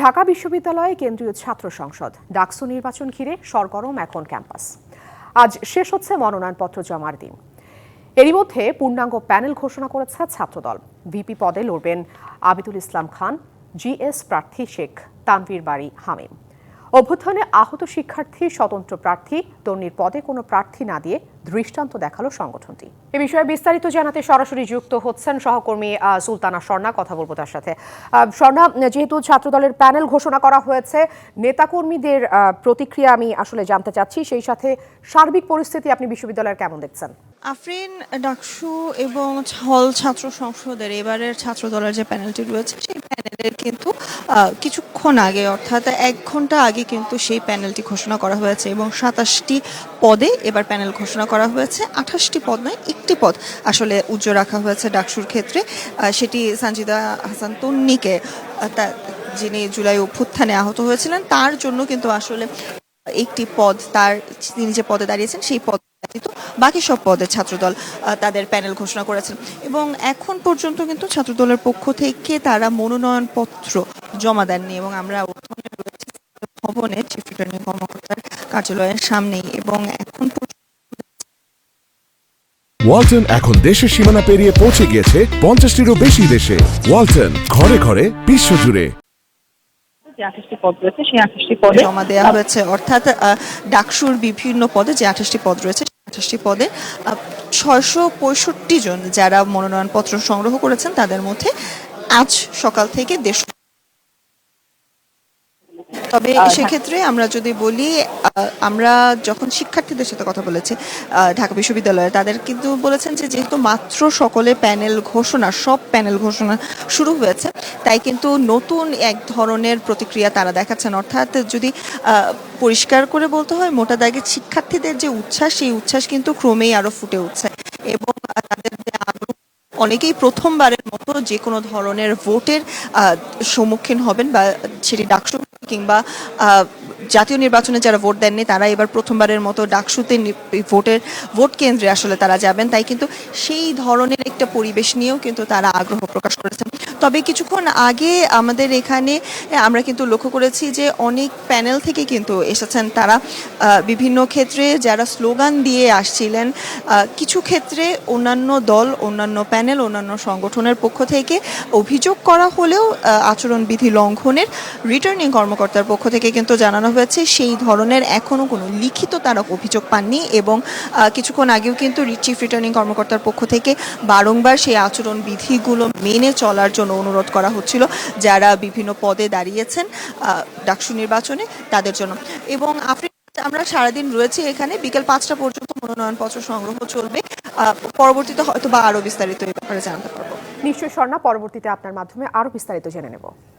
ঢাকা বিশ্ববিদ্যালয়ে কেন্দ্রীয় ছাত্র সংসদ। ডাকসু নির্বাচন ঘিরে সরগরম এখন ক্যাম্পাস। আজ শেষ হচ্ছে মনোনয়নপত্র জমার দিন। এরই মধ্যে পূর্ণাঙ্গ প্যানেল ঘোষণা করেছে ছাত্রদল। ভিপি পদে লড়বেন আবিদুল ইসলাম খান, জিএস প্রার্থী শেখ তানভীর বাড়ি হামিম। অভ্যুত্থানে আহত শিক্ষার্থী, স্বতন্ত্র প্রার্থী তন্নির পদে কোনো প্রার্থী না দিয়ে দৃষ্টান্ত দেখাল সংগঠনটি। এ বিষয়ে বিস্তারিত জানাতে সরাসরি যুক্ত হচ্ছেন সহকর্মী সুলতানা স্বর্ণা। কথা বলব তার সাথে। স্বর্ণা, যেহেতু ছাত্রদলের প্যানেল ঘোষণা করা হয়েছে, নেতাকর্মীদের প্রতিক্রিয়া আমি আসলে জানতে চাচ্ছি। সেই সাথে সার্বিক পরিস্থিতি আপনি বিশ্ববিদ্যালয়ের কেমন দেখছেন? আফরিন, ডাকসু এবং হল ছাত্র সংসদের এবারের ছাত্র দলের যে প্যানেলটি রয়েছে, সেই প্যানেলের কিন্তু কিছুক্ষণ আগে, অর্থাৎ এক ঘণ্টা আগে কিন্তু সেই প্যানেলটি ঘোষণা করা হয়েছে এবং সাতাশটি পদে এবার প্যানেল ঘোষণা করা হয়েছে। আঠাশটি পদ নয়, একটি পদ আসলে উজ্জ্ব রাখা হয়েছে ডাকসুর ক্ষেত্রে। সেটি সঞ্জিদা হাসান তন্নিকে যিনি জুলাই অভ্যুত্থানে আহত হয়েছিলেন, তার জন্য কিন্তু আসলে একটি পদ তার, তিনি যে পদে দাঁড়িয়েছেন, সেই পদ ব্যতীত বাকি সব পদে ছাত্রদল তাদের প্যানেল ঘোষণা করেছেন। এবং এখন পর্যন্ত কিন্তু ছাত্রদলের পক্ষ থেকে তারা মনোনয়ন পত্র জমা দেননি এবং আমরা রয়েছে ভবনে চিফ রিটার্নিং কর্মকর্তার কার্যালয়ের সামনেই। এবং এখন ওয়ালটন এখন দেশের সীমানা পেরিয়ে পৌঁছে গিয়েছে পঞ্চাশটিরও বেশি দেশে। ওয়ালটন ঘরে ঘরে বিশ্বজুড়ে। যে আঠাশটি পদ রয়েছে সেই আঠাশটি পদে জমা দেওয়া হয়েছে। অর্থাৎ আহ, ডাকসুর বিভিন্ন পদে যে আঠাশটি পদ রয়েছে আঠাশটি পদে ছয়শো পঁয়ষট্টি জন যারা মনোনয়নপত্র সংগ্রহ করেছেন তাদের মধ্যে আজ সকাল থেকে দেশ তবে সেক্ষেত্রে আমরা যদি বলি আমরা যখন শিক্ষার্থীদের সাথে কথা বলেছি আহ, ঢাকা বিশ্ববিদ্যালয়ে তাদের কিন্তু বলেছেন যে যেহেতু মাত্র সকলে প্যানেল ঘোষণা সব প্যানেল ঘোষণা শুরু হয়েছে তাই কিন্তু নতুন এক ধরনের প্রতিক্রিয়া তারা দেখাচ্ছেন। অর্থাৎ যদি পরিষ্কার করে বলতে হয়, মোটা দাগে শিক্ষার্থীদের যে উচ্ছ্বাস, সেই উচ্ছ্বাস কিন্তু ক্রমেই আরও ফুটে উঠছে। এবং তাদের যে আগ্রহ, অনেকেই প্রথমবারের মতো যে কোনো ধরনের ভোটের সম্মুখীন হবেন বা সেটি ডাকসু কিংবা জাতীয় নির্বাচনে যারা ভোট দেননি, তারা এবার প্রথমবারের মতো ডাকসুতে ভোটের ভোট কেন্দ্রে আসলে তারা যাবেন। তাই কিন্তু সেই ধরনের একটা পরিবেশ নিয়েও কিন্তু তারা আগ্রহ প্রকাশ করেছেন। তবে কিছুক্ষণ আগে আমাদের এখানে আমরা কিন্তু লক্ষ্য করেছি যে অনেক প্যানেল থেকে কিন্তু এসেছেন তারা। বিভিন্ন ক্ষেত্রে যারা স্লোগান দিয়ে আসছিলেন কিছু ক্ষেত্রে অন্যান্য দল, অন্যান্য প্যানেল, অন্যান্য সংগঠনের পক্ষ থেকে অভিযোগ করা হলেও আচরণবিধি লঙ্ঘনের রিটার্নিং কর্মকর্তার পক্ষ থেকে কিন্তু জানানো হয়েছে, সেই ধরনের এখনও কোনো লিখিত তারা অভিযোগ পাননি এবং কিছুক্ষণ আগেও কিন্তু চিফ রিটার্নিং কর্মকর্তার পক্ষ থেকে বারংবার সেই আচরণ বিধিগুলো মেনে চলার জন্য অনুরোধ করা হচ্ছিল। যারা বিভিন্ন পদে দাঁড়িয়েছেন ডাকসু নির্বাচনে, তাদের জন্য। এবং আফ্রিকা আমরা সারাদিন রয়েছি এখানে, বিকেল পাঁচটা পর্যন্ত মনোনয়নপত্র সংগ্রহ চলবে। পরবর্তীতে হয়তো বা আরও বিস্তারিত এই ব্যাপারে জানতে পারব। নিশ্চয়ই, স্বর্ণা, পরবর্তীতে আপনার মাধ্যমে আরও বিস্তারিত জেনে নেব।